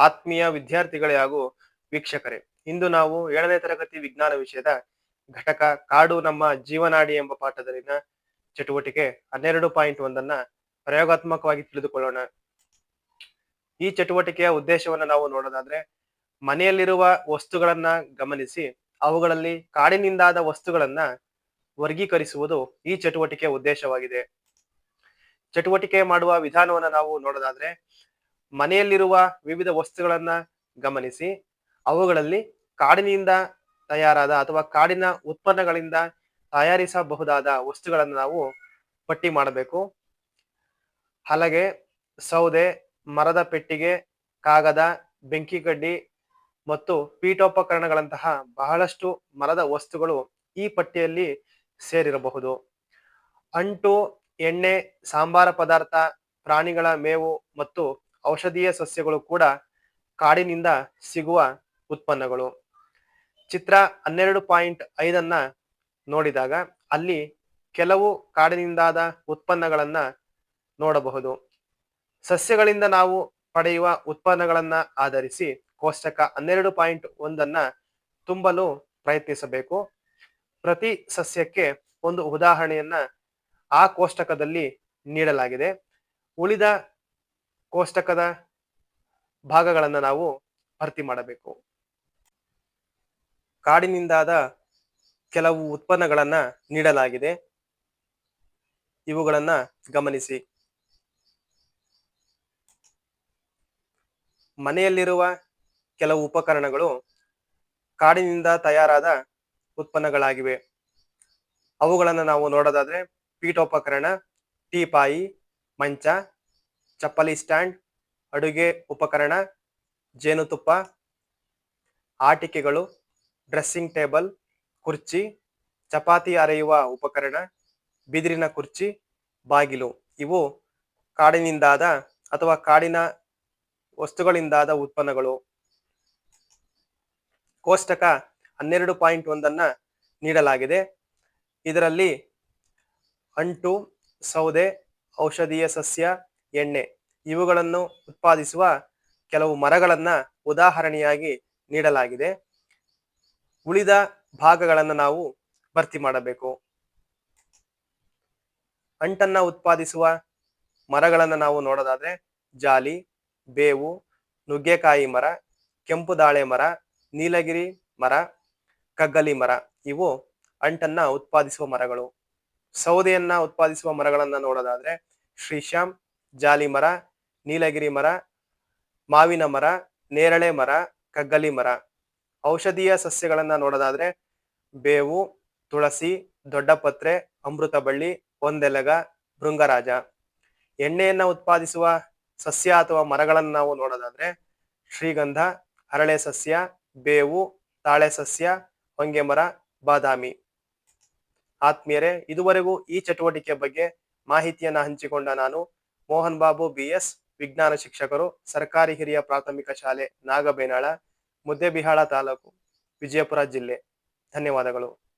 ಆತ್ಮೀಯ ವಿದ್ಯಾರ್ಥಿಗಳೇ ಹಾಗೂ ವೀಕ್ಷಕರೇ. ಇಂದು ನಾವು ಏಳನೇ ತರಗತಿ ವಿಜ್ಞಾನ ವಿಷಯದ ಘಟಕ ಕಾಡು ನಮ್ಮ ಜೀವನಾಡಿ ಎಂಬ ಪಾಠದಲ್ಲಿನ ಚಟುವಟಿಕೆ ಹನ್ನೆರಡು ಪಾಯಿಂಟ್ ಒಂದನ್ನ ಪ್ರಯೋಗಾತ್ಮಕವಾಗಿ ತಿಳಿದುಕೊಳ್ಳೋಣ. ಈ ಚಟುವಟಿಕೆಯ ಉದ್ದೇಶವನ್ನ ನಾವು ನೋಡೋದಾದ್ರೆ, ಮನೆಯಲ್ಲಿರುವ ವಸ್ತುಗಳನ್ನ ಗಮನಿಸಿ, ಅವುಗಳಲ್ಲಿ ಕಾಡಿನಿಂದಾದ ವಸ್ತುಗಳನ್ನ ವರ್ಗೀಕರಿಸುವುದು ಈ ಚಟುವಟಿಕೆಯ ಉದ್ದೇಶವಾಗಿದೆ. ಚಟುವಟಿಕೆ ಮಾಡುವ ವಿಧಾನವನ್ನು ನಾವು ನೋಡೋದಾದ್ರೆ ಮನೆಯಲ್ಲಿರುವ ವಿವಿಧ ವಸ್ತುಗಳನ್ನ ಗಮನಿಸಿ, ಅವುಗಳಲ್ಲಿ ಕಾಡಿನಿಂದ ತಯಾರಾದ ಅಥವಾ ಕಾಡಿನ ಉತ್ಪನ್ನಗಳಿಂದ ತಯಾರಿಸಬಹುದಾದ ವಸ್ತುಗಳನ್ನು ನಾವು ಪಟ್ಟಿ ಮಾಡಬೇಕು. ಹಲಗೆ, ಸೌದೆ, ಮರದ ಪೆಟ್ಟಿಗೆ, ಕಾಗದ, ಬೆಂಕಿ ಕಡ್ಡಿ ಮತ್ತು ಪೀಠೋಪಕರಣಗಳಂತಹ ಬಹಳಷ್ಟು ಮರದ ವಸ್ತುಗಳು ಈ ಪಟ್ಟಿಯಲ್ಲಿ ಸೇರಿರಬಹುದು. ಅಂಟು, ಎಣ್ಣೆ, ಸಾಂಬಾರ ಪದಾರ್ಥ, ಪ್ರಾಣಿಗಳ ಮೇವು ಮತ್ತು ಔಷಧೀಯ ಸಸ್ಯಗಳು ಕೂಡ ಕಾಡಿನಿಂದ ಸಿಗುವ ಉತ್ಪನ್ನಗಳು. ಚಿತ್ರ ಹನ್ನೆರಡು ಪಾಯಿಂಟ್ ಐದನ್ನ ನೋಡಿದಾಗ ಅಲ್ಲಿ ಕೆಲವು ಕಾಡಿನಿಂದಾದ ಉತ್ಪನ್ನಗಳನ್ನ ನೋಡಬಹುದು. ಸಸ್ಯಗಳಿಂದ ನಾವು ಪಡೆಯುವ ಉತ್ಪನ್ನಗಳನ್ನ ಆಧರಿಸಿ ಕೋಷ್ಟಕ ಹನ್ನೆರಡು ಪಾಯಿಂಟ್ ಒಂದನ್ನ ತುಂಬಲು ಪ್ರಯತ್ನಿಸಬೇಕು. ಪ್ರತಿ ಸಸ್ಯಕ್ಕೆ ಒಂದು ಉದಾಹರಣೆಯನ್ನ ಆ ಕೋಷ್ಟಕದಲ್ಲಿ ನೀಡಲಾಗಿದೆ. ಉಳಿದ ಕೋಷ್ಟಕದ ಭಾಗಗಳನ್ನ ನಾವು ಭರ್ತಿ ಮಾಡಬೇಕು. ಕಾಡಿನಿಂದಾದ ಕೆಲವು ಉತ್ಪನ್ನಗಳನ್ನ ನೀಡಲಾಗಿದೆ. ಇವುಗಳನ್ನ ಗಮನಿಸಿ. ಮನೆಯಲ್ಲಿರುವ ಕೆಲವು ಉಪಕರಣಗಳು ಕಾಡಿನಿಂದ ತಯಾರಾದ ಉತ್ಪನ್ನಗಳಾಗಿವೆ. ಅವುಗಳನ್ನು ನಾವು ನೋಡೋದಾದ್ರೆ ಪೀಠೋಪಕರಣ, ಟೀಪಾಯಿ, ಮಂಚ ಚಪ್ಪಲಿ ಸ್ಟ್ಯಾಂಡ್, ಅಡುಗೆ ಉಪಕರಣ ಜೇನುತುಪ್ಪ ಆಟಿಕೆಗಳು, ಡ್ರೆಸ್ಸಿಂಗ್ ಟೇಬಲ್, ಕುರ್ಚಿ, ಚಪಾತಿ ಅರೆಯುವ ಉಪಕರಣ, ಬಿದಿರಿನ ಕುರ್ಚಿ, ಬಾಗಿಲು. ಇವು ಕಾಡಿನಿಂದಾದ ಅಥವಾ ಕಾಡಿನ ವಸ್ತುಗಳಿಂದಾದ ಉತ್ಪನ್ನಗಳು. ಕೋಷ್ಟಕ ಹನ್ನೆರಡು ಪಾಯಿಂಟ್ ಒಂದನ್ನು ನೀಡಲಾಗಿದೆ. ಇದರಲ್ಲಿ ಅಂಟು, ಸೌದೆ, ಔಷಧೀಯ ಸಸ್ಯ ಎಣ್ಣೆ ಇವುಗಳನ್ನು ಉತ್ಪಾದಿಸುವ ಕೆಲವು ಮರಗಳನ್ನ ಉದಾಹರಣೆಯಾಗಿ ನೀಡಲಾಗಿದೆ. ಉಳಿದ ಭಾಗಗಳನ್ನು ನಾವು ಭರ್ತಿ ಮಾಡಬೇಕು. ಅಂಟನ್ನ ಉತ್ಪಾದಿಸುವ ಮರಗಳನ್ನು ನಾವು ನೋಡೋದಾದ್ರೆ ಜಾಲಿ, ಬೇವು, ನುಗ್ಗೆಕಾಯಿ ಮರ, ಕೆಂಪು ದಾಳೆ ಮರ, ನೀಲಗಿರಿ ಮರ, ಕಗ್ಗಲಿ ಮರ ಇವು ಅಂಟನ್ನ ಉತ್ಪಾದಿಸುವ ಮರಗಳು. ಸೌದೆಯನ್ನ ಉತ್ಪಾದಿಸುವ ಮರಗಳನ್ನ ನೋಡೋದಾದ್ರೆ ಶ್ರೀಶ್ಯಾಮ್ ಜಾಲಿ ಮರ, ನೀಲಗಿರಿ ಮರ, ಮಾವಿನ ಮರ, ನೇರಳೆ ಮರ, ಕಗ್ಗಲಿ ಮರ. ಔಷಧೀಯ ಸಸ್ಯಗಳನ್ನ ನೋಡೋದಾದ್ರೆ ಬೇವು, ತುಳಸಿ, ದೊಡ್ಡಪತ್ರೆ ಅಮೃತ ಬಳ್ಳಿ ಒಂದೆಲಗ, ಭೃಂಗರಾಜ. ಎಣ್ಣೆಯನ್ನ ಉತ್ಪಾದಿಸುವ ಸಸ್ಯ ಅಥವಾ ಮರಗಳನ್ನು ನಾವು ನೋಡೋದಾದ್ರೆ ಶ್ರೀಗಂಧ, ಹರಳೆ ಸಸ್ಯ, ಬೇವು, ತಾಳೆ ಸಸ್ಯ, ಹೊಂಗೆ ಮರ, ಬಾದಾಮಿ. ಆತ್ಮೀಯರೇ, ಇದುವರೆಗೂ ಈ ಚಟುವಟಿಕೆ ಬಗ್ಗೆ ಮಾಹಿತಿಯನ್ನ ಹಂಚಿಕೊಂಡ ನಾನು ಮೋಹನ್ ಬಾಬು ಬಿಎಸ್, ವಿಜ್ಞಾನ ಶಿಕ್ಷಕರು, ಸರ್ಕಾರಿ ಹಿರಿಯ ಪ್ರಾಥಮಿಕ ಶಾಲೆ ನಾಗಬೇನಾಳ ಮುದ್ದೆಬಿಹಾಳ ತಾಲೂಕು, ವಿಜಯಪುರ ಜಿಲ್ಲೆ. ಧನ್ಯವಾದಗಳು.